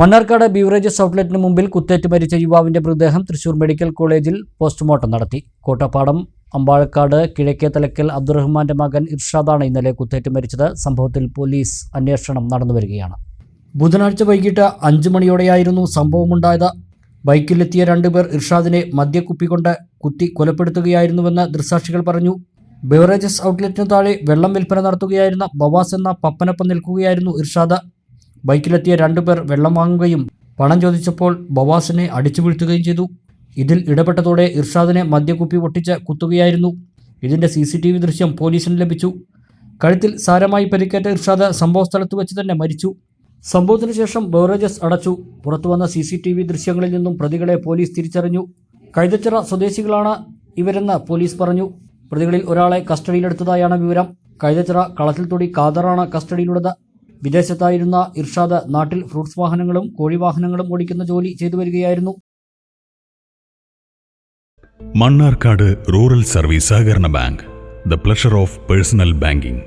Mannarkkad beverages ഔട്ട്ലെറ്റിന് മുമ്പിൽ കുത്തേറ്റ് മരിച്ച യുവാവിന്റെ മൃതദേഹം തൃശൂർ മെഡിക്കൽ കോളേജിൽ പോസ്റ്റ്മോർട്ടം നടത്തി. കോട്ടപ്പാടം അമ്പാഴക്കാട് കിഴക്കേ തലക്കൽ അബ്ദുറഹ്മാന്റെ മകൻ ഇർഷാദാണ് ഇന്നലെ കുത്തേറ്റ് മരിച്ചത്. സംഭവത്തിൽ പോലീസ് അന്വേഷണം നടന്നുവരികയാണ് ബുധനാഴ്ച വൈകിട്ട് അഞ്ചു മണിയോടെയായിരുന്നു സംഭവമുണ്ടായത്. ബൈക്കിലെത്തിയ രണ്ടുപേർ ഇർഷാദിനെ മദ്യക്കുപ്പി കൊണ്ട് കുത്തി കൊലപ്പെടുത്തുകയായിരുന്നുവെന്ന് ദൃസാക്ഷികൾ പറഞ്ഞു. ബെവറേജസ് ഔട്ട്ലെറ്റിന് താഴെ വെള്ളം വിൽപ്പന നടത്തുകയായിരുന്ന ബവാസ് എന്ന പപ്പനൊപ്പം നിൽക്കുകയായിരുന്നു ഇർഷാദ്. ബൈക്കിലെത്തിയ രണ്ടുപേർ വെള്ളം വാങ്ങുകയും പണം ചോദിച്ചപ്പോൾ ബവാസിനെ അടിച്ചു വീഴ്ത്തുകയും ചെയ്തു. ഇതിൽ ഇടപെട്ടതോടെ ഇർഷാദിനെ മദ്യക്കുപ്പി പൊട്ടിച്ച് കുത്തുകയായിരുന്നു. ഇതിന്റെ സി സി ടി വി ദൃശ്യം പോലീസിന് ലഭിച്ചു. കഴുത്തിൽ സാരമായി പരിക്കേറ്റ ഇർഷാദ് സംഭവസ്ഥലത്ത് വെച്ച് തന്നെ മരിച്ചു. സംഭവത്തിന് ശേഷം ബവറേജസ് അടച്ചു. പുറത്തുവന്ന സി സി ടി വി ദൃശ്യങ്ങളിൽ നിന്നും പ്രതികളെ പോലീസ് തിരിച്ചറിഞ്ഞു. കൈതച്ചിറ സ്വദേശികളാണ് ഇവരെന്ന് പോലീസ് പറഞ്ഞു. പ്രതികളിൽ ഒരാളെ കസ്റ്റഡിയിലെടുത്തതായാണ് വിവരം. കൈതച്ചിറ കളത്തിൽ തൊടി കാദറാണ് കസ്റ്റഡിയിലുള്ളത്. വിദേശത്തായിരുന്ന ഇർഷാദ് നാട്ടിൽ ഫ്രൂട്ട്സ് വാഹനങ്ങളും കോഴി വാഹനങ്ങളും ഓടിക്കുന്ന ജോലി ചെയ്തു വരികയായിരുന്നു. മണ്ണാർക്കാട് റൂറൽ സർവീസ് സഹകരണ bank the pleasure of personal banking.